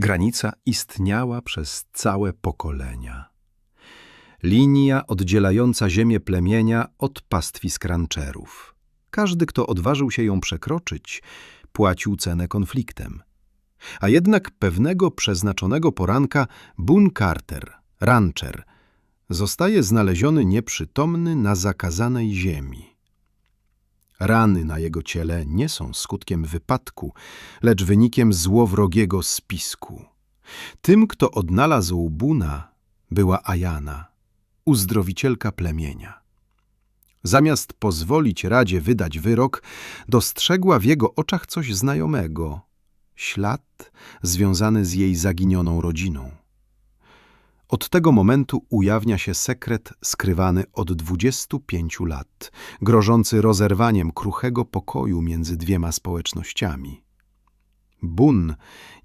Granica istniała przez całe pokolenia. Linia oddzielająca ziemię plemienia od pastwisk rancherów. Każdy, kto odważył się ją przekroczyć, płacił cenę konfliktem. A jednak pewnego przeznaczonego poranka Boone Carter, rancher, zostaje znaleziony nieprzytomny na zakazanej ziemi. Rany na jego ciele nie są skutkiem wypadku, lecz wynikiem złowrogiego spisku. Tym, kto odnalazł Buna, była Ajana, uzdrowicielka plemienia. Zamiast pozwolić Radzie wydać wyrok, dostrzegła w jego oczach coś znajomego. Ślad związany z jej zaginioną rodziną. Od tego momentu ujawnia się sekret skrywany od 25 lat, grożący rozerwaniem kruchego pokoju między dwiema społecznościami. Bun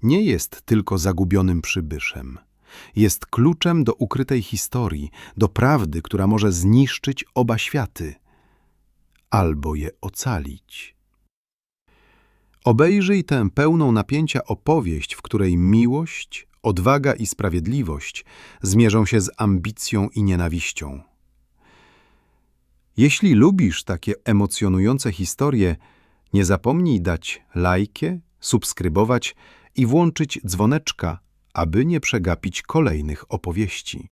nie jest tylko zagubionym przybyszem. Jest kluczem do ukrytej historii, do prawdy, która może zniszczyć oba światy albo je ocalić. Obejrzyj tę pełną napięcia opowieść, w której miłość, odwaga i sprawiedliwość zmierzą się z ambicją i nienawiścią. Jeśli lubisz takie emocjonujące historie, nie zapomnij dać lajkę, subskrybować i włączyć dzwoneczka, aby nie przegapić kolejnych opowieści.